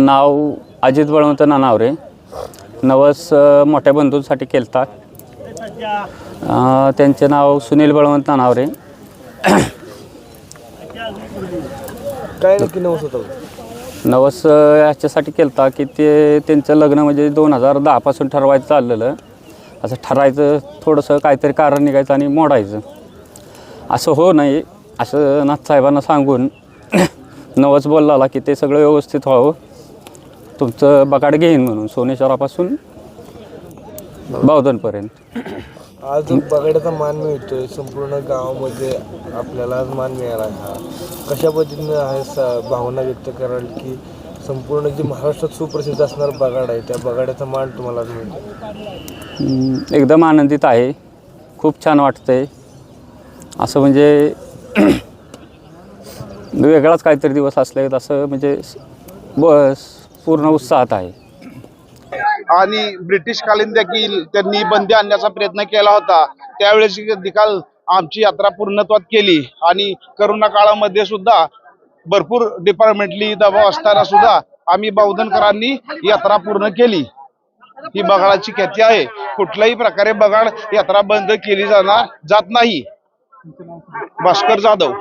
नाव अजित बळवंत नानावरे. नवस अं, मोठ्या बंधूंसाठी केलता अं, त्यांचे नाव सुनील बळवंत नानावरे. काय नक्की नवस होतं? नवस अं, याच्यासाठी केलता की ते त्यांचं लग्न म्हणजे दोन हजार दहापासून ठरवायचं चाललेलं. असं ठरायचं थोडंसं काहीतरी कारण निघायचं आणि मोडायचं. असं हो नाही असं नाथसाहेबांना सांगून नवस बोलला की ते सगळं व्यवस्थित व्हावं. तुमचं बगाड घेईन म्हणून सोनेश्वरापासून बावधनपर्यंत. आज बगाड्याचा मान मिळतोय संपूर्ण गावामध्ये आपल्याला आज मान मिळाला हा. कशा पद्धतीनं आहे स- भावना व्यक्त कराल की संपूर्ण जे महाराष्ट्रात सुप्रसिद्ध असणार बगाड आहे त्या बगाड्याचा मान तुम्हाला आज मिळतो हम्म, एकदम आनंदित आहे. खूप छान वाटतंय. असं म्हणजे वेगळाच काहीतरी दिवस असले असं म्हणजे बस पूर्ण उत्साहात आहे. आणि ब्रिटिश कालीन देखील त्यांनी बंदी आणण्याचा प्रयत्न केला होता. त्यावेळेस निकाल आमची यात्रा पूर्णत्वात केली. आणि करोना काळामध्ये सुद्धा भरपूर डिपार्टमेंटली दबाव असताना सुद्धा आम्ही बौद्धनकरांनी यात्रा पूर्ण केली. ही बगाडाची ख्याती आहे. कुठल्याही प्रकारे बगाड यात्रा बंद केली जाणार जात नाही. भास्कर जाधव.